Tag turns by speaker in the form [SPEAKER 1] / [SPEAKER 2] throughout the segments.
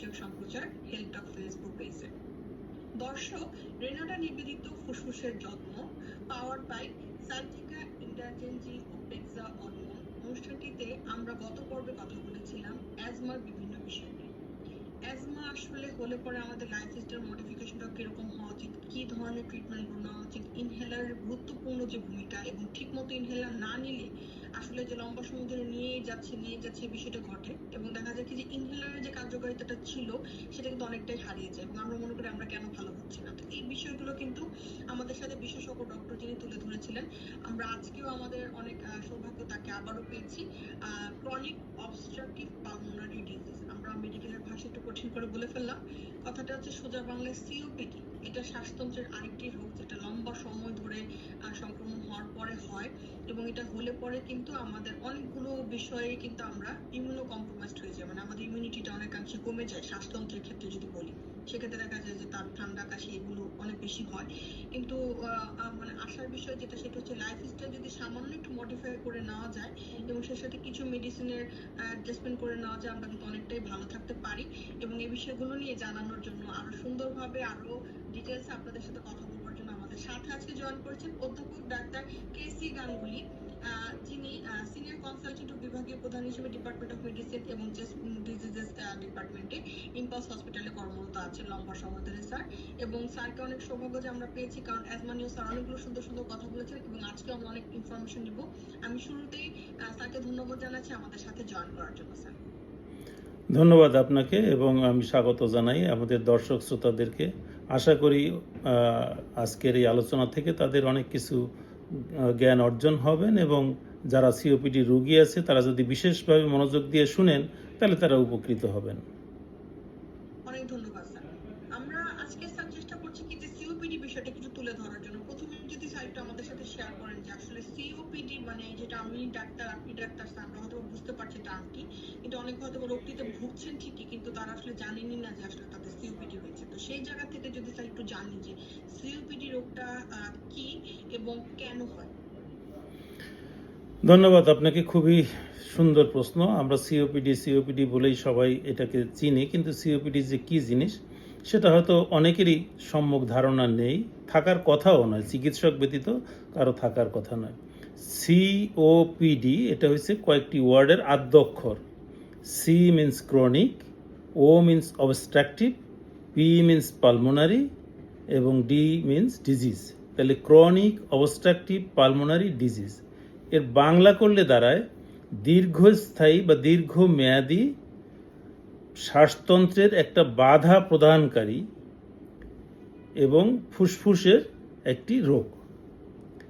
[SPEAKER 1] বিষয়ক সম্প্রচার হেলথ টক ফেসবুক পেজে দর্শক, রেনাডা নিবেদিত ফুসফুসের যত্ন পাওয়ার বাই সাইটিকা ইন্টারজেনজি ও পেক্সা হরমোন অনুষ্ঠানটিতে আমরা গত পর্বে কথা বলেছিলাম অ্যাজমার বিভিন্ন বিষয় নিয়ে। অ্যাজমা আসলে হলে পরে আমাদের লাইফস্টাইল মডিফিকেশনটা কীরকম হওয়া উচিত? কি ধরনের ট্রিটমেন্ট নেওয়া উচিত? ইনহেলারের গুরুত্বপূর্ণ যে ভূমিকা এবং ঠিকমতো ইনহেলার না নিলে আসলে যে লম্বা সময় ধরে নিয়েই যাচ্ছে নিয়ে যাচ্ছে বিষয়টা ঘটে। এবং দেখা যায় কি যে ইনহেলারের যে কার্যকারিতাটা ছিল, সেটা কিন্তু অনেকটাই হারিয়ে যায়। এবং আমরা মনে করি আমরা কেন ভালো হচ্ছি না। তো এই বিষয়গুলো কিন্তু আমাদের সাথে বিশেষজ্ঞ ডক্টর যিনি তুলে ধরেছিলেন, আমরা আজকেও আমাদের অনেক সৌভাগ্য তাকে আবারও পেয়েছি ক্রনিক অবস্ট্রাকটিভ পালমোনারি ডিজিজ আমরা মেডিকেলের ভাষা একটু কঠিন করে বলে ফেললাম। কথাটা হচ্ছে সোজা বাংলায় সিওপিডি এটা শ্বাসতন্ত্রের আরেকটি রোগ, যেটা লম্বা সময় ধরে সংক্রমণ হওয়ার পরে হয়। এবং এটা হলে পরে কিন্তু আমাদের অনেকগুলো বিষয়ে কিন্তু আমরা ইমিউনো কম্প্রোমাইজড হয়ে যায় মানে আমাদের ইমিউনিটিটা অনেকাংশে কমে যায় শ্বাসতন্ত্রের ক্ষেত্রে যদি বলি। সেক্ষেত্রে দেখা যায় যে তার ঠান্ডা কাশি এগুলো অনেক বেশি হয়। কিন্তু মানে আসার বিষয় যেটা, সেটা হচ্ছে লাইফস্টাইল যদি সামান্য একটু মডিফাই করে নেওয়া যায় এবং সেই সাথে কিছু মেডিসিনের অ্যাডজাস্টমেন্ট করে নেওয়া যায়, আমরা কিন্তু অনেকটাই ভালো থাকতে পারি। এবং এই বিষয়গুলো নিয়ে জানানোর জন্য আরও সুন্দরভাবে আরও ডিটেলস আপনাদের সাথে কথা আমাদের সাথে আজকে জয়েন করেছেন অধ্যাপক ডাক্তার কে সি গাঙ্গুলি যিনি সিনিয়র কনসালটেন্ট বিভাগীয় প্রধান হিসেবে ডিপার্টমেন্ট অফ মেডিসিন এবং ডিজিজেস ডিপার্টমেন্টে ইম্পালস হসপিটালে কর্মরত আছেন লম্বা সময় ধরে স্যার এবং স্যারকে অনেক সৌভাগ্য যে আমরা পেয়েছি কারণ অ্যাজমানিও স্যার অনেকগুলো সুন্দর সুন্দর কথা বলেছেন এবং আজকে আমরা অনেক ইনফরমেশন দিব আমি শুরুতেই স্যারকে ধন্যবাদ জানাচ্ছি আমাদের সাথে জয়েন করার জন্য স্যার
[SPEAKER 2] ধন্যবাদ আপনাকে এবং আমি স্বাগত জানাই আমাদের দর্শক শ্রোতাদেরকে। আশা করি আজকের এই আলোচনা থেকে তাদের অনেক কিছু জ্ঞান অর্জন হবেন এবং যারা সিওপিডি রুগী আছে, তারা যদি বিশেষভাবে মনোযোগ দিয়ে শুনেন, তাহলে তারা উপকৃত হবেন।
[SPEAKER 1] হয়তো রোগটিতে ভুগছেন ঠিকই, কিন্তু তারা আসলে জানেনই না যে আসলে তাদের সিওপিডি হয়েছে। তো সেই জায়গা থেকে যদি স্যার একটু জানি যে সিওপিডি রোগটা কি এবং কেন হয়?
[SPEAKER 2] ধন্যবাদ, আপনাকে খুবই সুন্দর প্রশ্ন। আমরা সিওপিডি সিওপিডি বলেই সবাই এটাকে চিনি, কিন্তু সিওপিডি যে কি জিনিস, সেটা হয়তো অনেকেরই সম্যক ধারণা নেই। থাকার কথাও নয়, চিকিৎসক ব্যতীত কারও থাকার কথা নয়। সিওপিডি এটা হচ্ছে কয়েকটি ওয়ার্ডের আদ্যক্ষর C means chronic O means obstructive P means pulmonary এবং ডি মিন্স ডিজিজ তাহলে ক্রনিক অবস্ট্রাকটিভ পালমোনারি ডিজিজ এর বাংলা করলে দাঁড়ায়, দীর্ঘস্থায়ী বা দীর্ঘমেয়াদী শ্বাসতন্ত্রের একটা বাধা প্রদানকারী এবং ফুসফুসের একটি রোগ।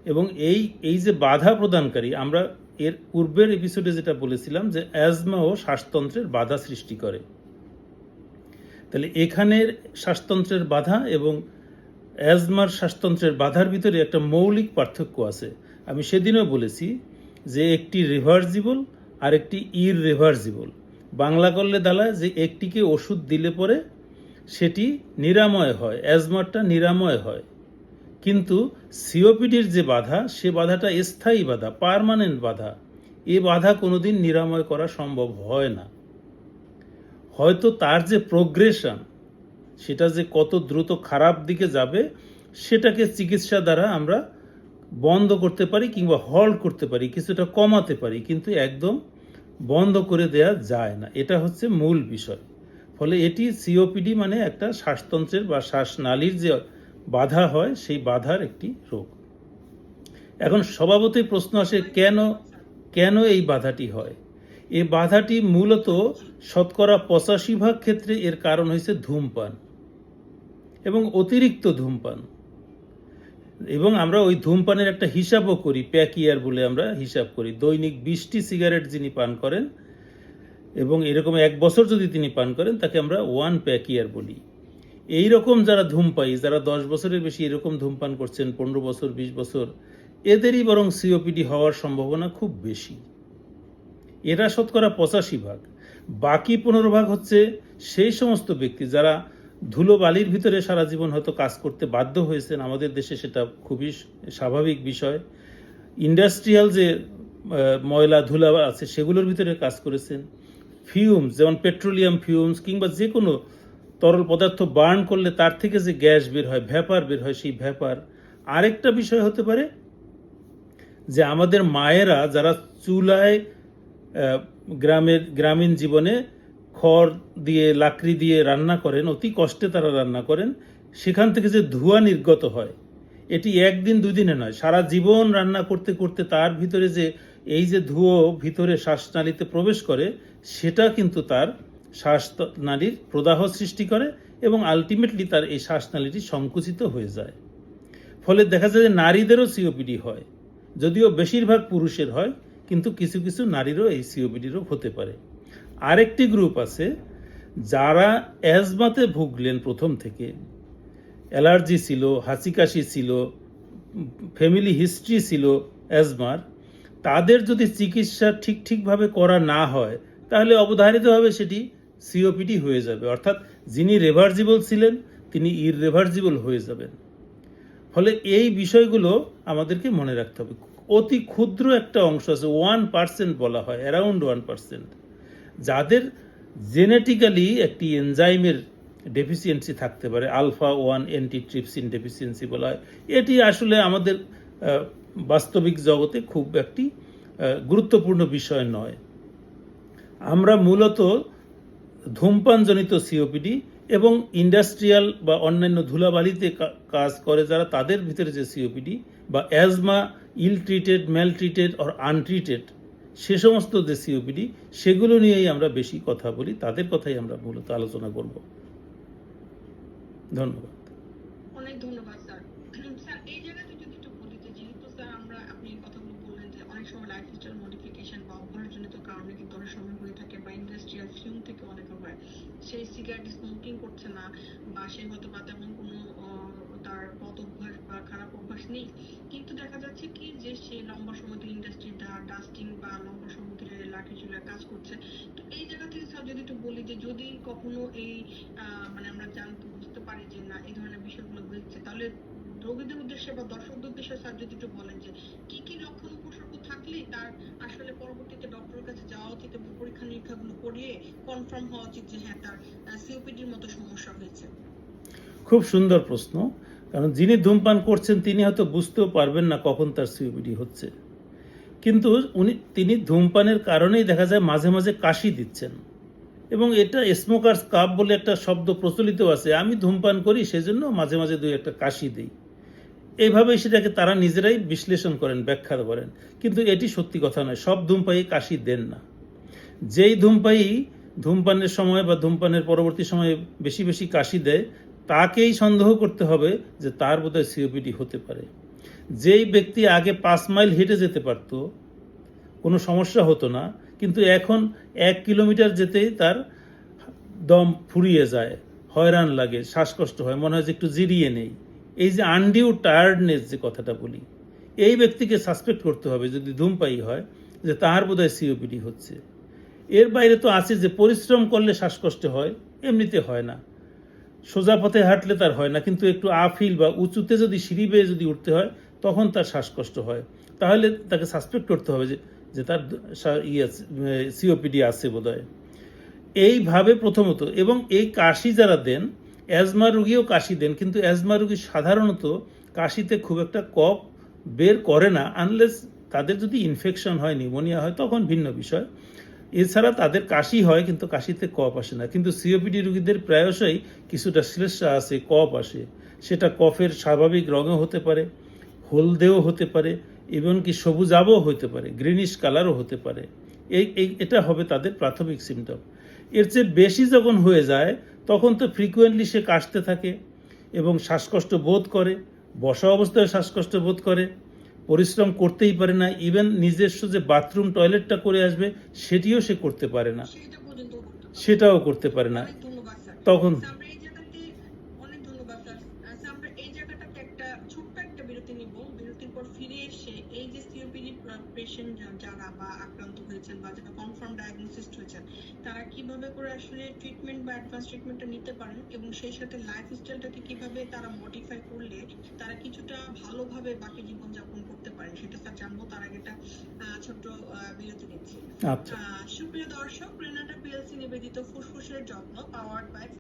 [SPEAKER 2] এবং এই এই যে বাধা প্রদানকারী, আমরা এর পূর্বের এপিসোডে যেটা বলেছিলাম যে অ্যাজমাও শ্বাসতন্ত্রের বাধা সৃষ্টি করে। তাহলে এখানের শ্বাসতন্ত্রের বাধা এবং অ্যাজমার শ্বাসতন্ত্রের বাধার ভিতরে একটা মৌলিক পার্থক্য আছে। আমি সেদিনও বলেছি যে একটি রিভার্সিবল আর একটি ইর রিভার্সিবল বাংলা করলে দালায় যে একটিকে ওষুধ দিলে পরে সেটি নিরাময় হয় অ্যাজমারটা নিরাময় হয়। কিন্তু সিওপিডির যে বাধা, সে বাধাটা স্থায়ী বাধা, পার্মানেন্ট বাধা। এ বাধা কোনোদিন নিরাময় করা সম্ভব হয় না। হয়তো তার যে প্রোগ্রেশন সেটা যে কত দ্রুত খারাপ দিকে যাবে, সেটাকে চিকিৎসা দ্বারা আমরা বন্ধ করতে পারি কিংবা হল্ট করতে পারি, কিছুটা কমাতে পারি, কিন্তু একদম বন্ধ করে দেয়া যায় না। এটা হচ্ছে মূল বিষয়। ফলে এটি সিওপিডি মানে একটা শ্বাসতন্ত্রের বা শ্বাসনালীর যে বাধা হয়, সেই বাধার একটি রোগ। এখন স্বভাবতই প্রশ্ন আসে, কেন কেন এই বাধাটি হয়? এই বাধাটি মূলত শতকরা পঁচাশি ভাগ ক্ষেত্রে এর কারণ হয়েছে ধূমপান এবং অতিরিক্ত ধূমপান। এবং আমরা ওই ধূমপানের একটা হিসাবও করি প্যাকিয়ার বলে আমরা হিসাব করি। দৈনিক বিশটি সিগারেট যিনি পান করেন এবং এরকম এক বছর যদি তিনি পান করেন, তাকে আমরা ওয়ান প্যাকিয়ার বলি। এই রকম যারা ধূমপাই যারা দশ বছরের বেশি এরকম ধূমপান করছেন, পনেরো বছর, বিশ বছর, এদেরই বরং সিওপিডি হওয়ার সম্ভাবনা খুব বেশি। এরা শতকরা পঁচাশি ভাগ। বাকি পনেরো ভাগ হচ্ছে সেই সমস্ত ব্যক্তি যারা ধুলো বালির ভিতরে সারা জীবন হয়তো কাজ করতে বাধ্য হয়েছেন। আমাদের দেশে সেটা খুবই স্বাভাবিক বিষয়। ইন্ডাস্ট্রিয়াল যে ময়লা, ধুলা আছে, সেগুলোর ভিতরে কাজ করেছেন। ফিউমস যেমন পেট্রোলিয়াম ফিউমস কিংবা যে কোনো তরল পদার্থ বার্ন করলে তার থেকে যে গ্যাস বের হয় ভ্যাপার বের হয়, সেই ভ্যাপার আরেকটা বিষয় হতে পারে যে আমাদের মায়েরা যারা চুলায় গ্রামের, গ্রামীণ জীবনে খড় দিয়ে, লাকড়ি দিয়ে রান্না করেন, অতি কষ্টে তারা রান্না করেন, সেখান থেকে যে ধোঁয়া নির্গত হয়, এটি একদিন দুদিনে নয়, সারা জীবন রান্না করতে করতে তার ভিতরে যে এই যে ধুয়ো ভিতরে শ্বাসনালীতে প্রবেশ করে, সেটা কিন্তু তার শ্বাসনালীর প্রদাহ সৃষ্টি করে এবং আলটিমেটলি তার এই শ্বাসনালীটি সংকুচিত হয়ে যায়। ফলে দেখা যায় যে নারীদেরও সিওপিডি হয়, যদিও বেশিরভাগ পুরুষের হয়, কিন্তু কিছু কিছু নারীরও এই সিওপিডি রোগ হতে পারে। আরেকটি গ্রুপ আছে যারা অ্যাজমাতে ভুগলেন প্রথম থেকে। অ্যালার্জি ছিল হাঁচি কাশি ছিল ফ্যামিলি হিস্ট্রি ছিল অ্যাজমার তাদের যদি চিকিৎসা ঠিক ঠিকভাবে করা না হয়, তাহলে অবধারিতভাবে সেটি সিওপিডি হয়ে যাবে। অর্থাৎ যিনি রেভার্জিবল ছিলেন, তিনি ইররেভার্জিবল হয়ে যাবেন। ফলে এই বিষয়গুলো আমাদেরকে মনে রাখতে হবে। অতি ক্ষুদ্র একটা অংশ আছে ওয়ান পার্সেন্ট বলা হয় অ্যারাউন্ড ওয়ান পার্সেন্ট যাদের জেনেটিক্যালি একটি এনজাইমের ডেফিসিয়েন্সি থাকতে পারে আলফা ওয়ান অ্যান্টিট্রিপসিন ডেফিসিয়েন্সি বলা হয়, এটি আসলে আমাদের বাস্তবিক জগতে খুব একটি গুরুত্বপূর্ণ বিষয় নয়। আমরা মূলত ধূমপানজনিত সিওপিডি এবং ইন্ডাস্ট্রিয়াল বা অন্যান্য ধুলাবালিতে কাজ করে যারা তাদের ভিতরে যে সিওপিডি বা asthma ill treated mal treated or untreated, সে সমস্ত যে সিওপিডি সেগুলো নিয়েই আমরা বেশি কথা বলি। তাদের কথাই আমরা মূলত আলোচনা করব। ধন্যবাদ
[SPEAKER 1] অনেক ধন্যবাদ স্যার স্যার এই জায়গাতে যদি একটু বলি যে যেহেতু স্যার আমরা আপনি এই কথাগুলো বললেন যে অনেক লাইফস্টাইল মডিফিকেশন বা অভ্যাসজনিত কারণে কিন্তু অনেক সময় হয়ে থাকে বা ইন্ডাস্ট্রিয়াল ফিউম থেকে অনেক হয়। সেই সিগারেট স্মোকিং করছে না বা সে হয়তো বা তেমন কোনো তার বদ অভ্যাস বা খারাপ অভ্যাস নেই। কিন্তু দেখা যাচ্ছে কি যে সে লম্বা সময় ধরে ইন্ডাস্ট্রি ডাস্টিং বা লম্বা সময় ধরে লাঠি চুলায় কাজ করছে। তো এই জায়গা থেকে স্যার যদি একটু বলি যে যদি কখনো এই মানে আমরা জানতে, বুঝতে পারি যে না, এই ধরনের বিষয়গুলো হচ্ছে, তাহলে রোগীদের উদ্দেশ্যে বা দর্শকদের উদ্দেশ্যে স্যার যদি একটু বলেন যে কি কি লক্ষণ উপসর্গ থাকলে তার আসলে পরবর্তীতে ডক্টরের কাছে যাওয়া উচিত এবং পরীক্ষা নিরীক্ষাগুলো করিয়ে কনফার্ম হওয়া উচিত যে হ্যাঁ তার সিওপিডির মতো সমস্যা হয়েছে।
[SPEAKER 2] খুব সুন্দর প্রশ্ন। কারণ যিনি ধূমপান করছেন, তিনি হয়তো বুঝতেও পারবেন না কখন তার সিওপিডি হচ্ছে। কিন্তু উনি, তিনি ধূমপানের কারণেই দেখা যায় মাঝে মাঝে কাশি দিচ্ছেন। এবং এটা স্মোকার্স কাপ বলে একটা শব্দ প্রচলিত আছে। আমি ধূমপান করি, সেজন্য মাঝে মাঝে দুই একটা কাশি দিই। এইভাবে সেটাকে তারা নিজেরাই বিশ্লেষণ করেন ব্যাখ্যা করেন। কিন্তু এটি সত্যি কথা নয়, সব ধূমপাই কাশি দেন না। যেই ধূমপাই ধূমপানের সময় বা ধূমপানের পরবর্তী সময়ে বেশি বেশি কাশি দেয়, তাকেই সন্দেহ করতে হবে যে তার বোধহয় সিওপিডি হতে পারে। যেই ব্যক্তি আগে পাঁচ মাইল হেঁটে যেতে পারতো, কোনো সমস্যা হতো না, কিন্তু এখন এক কিলোমিটার যেতেই তার দম ফুরিয়ে যায়, হয়রান লাগে, শ্বাসকষ্ট হয়, মনে হয় যে একটু জিরিয়ে নেই। এই যে আনডিউ টায়ার্ডনেস যে কথাটা বলি, এই ব্যক্তিকে সাসপেক্ট করতে হবে যদি ধূমপায়ী হয় যে তার বোধহয় সিওপিডি হচ্ছে। এর বাইরে তো আছে যে পরিশ্রম করলে শ্বাসকষ্ট হয়, এমনিতে হয় না। সোজা পথে হাঁটলে তার হয় না, কিন্তু একটু আফিল বা উঁচুতে যদি সিঁড়ি বেয়ে যদি উঠতে হয়, তখন তার শ্বাসকষ্ট হয়। তাহলে তাকে সাসপেক্ট করতে হবে যে যে তার ইয়ে সিওপিডি আছে বোধহয়। এইভাবে প্রথমত, এবং এই কাশি যারা দেন অ্যাজমা রুগীও কাশি দেন, কিন্তু অ্যাজমা রুগী সাধারণত কাশিতে খুব একটা কফ বের করে না আনলেস তাদের যদি ইনফেকশন হয় নিউমোনিয়া হয়, তখন ভিন্ন বিষয়। এছাড়া তাদের কাশি হয়, কিন্তু কাশিতে কফ আসে না। কিন্তু সিওপিডি রুগীদের প্রায়শই কিছুটা শ্লেষা আসে কফ আসে। সেটা কফের স্বাভাবিক রঙও হতে পারে, হলদেও হতে পারে এবং এমনকি সবুজাবও হতে পারে গ্রিনিশ কালারও হতে পারে। এই এটা হবে তাদের প্রাথমিক সিমটম এর চেয়ে বেশি যখন হয়ে যায় তখন তো ফ্রিকুয়েন্টলি সে কাশতে থাকে এবং শ্বাসকষ্ট বোধ করে বসা অবস্থায় শ্বাসকষ্ট বোধ করে পরিশ্রম করতেই পারে না ইভেন নিজস্ব যে বাথরুম টয়লেটটা করে আসবে সেটিও সে করতে পারে না। সেটাও করতে পারে না। তখন
[SPEAKER 1] স্যার, আমরা এই জায়গাতে অনেক ধন্যবাদ স্যার আহ, স্যার, আমরা এই জায়গাটাতে একটা ছোট্ট একটা বিরতি নিব বিরতির পর ফিরে এসে এই যে সিওপিডি পেশেন্ট যারা বা আক্রান্ত হয়েছেন বা যারা কনফার্ম ডায়াগনোসিস হয়েছেন তারা কীভাবে করে আসলে ট্রিটমেন্ট বা অ্যাডভান্স ট্রিটমেন্টটা নিতে পারেন এবং সেই সাথে লাইফ স্টাইলটাকে কীভাবে তারা মডিফাই করলে তারা কিছুটা ভালোভাবে বাকি জীবন যাপন করতে পারে সেটা স্যার জানব তার আগে একটা ছোট্ট বিরতি নিচ্ছি।
[SPEAKER 2] আচ্ছা।
[SPEAKER 1] সুপ্রিয় দর্শক রেনাটা পিএলসি নিবেদিত ফুসফুসের যত্ন পাওয়ার বাই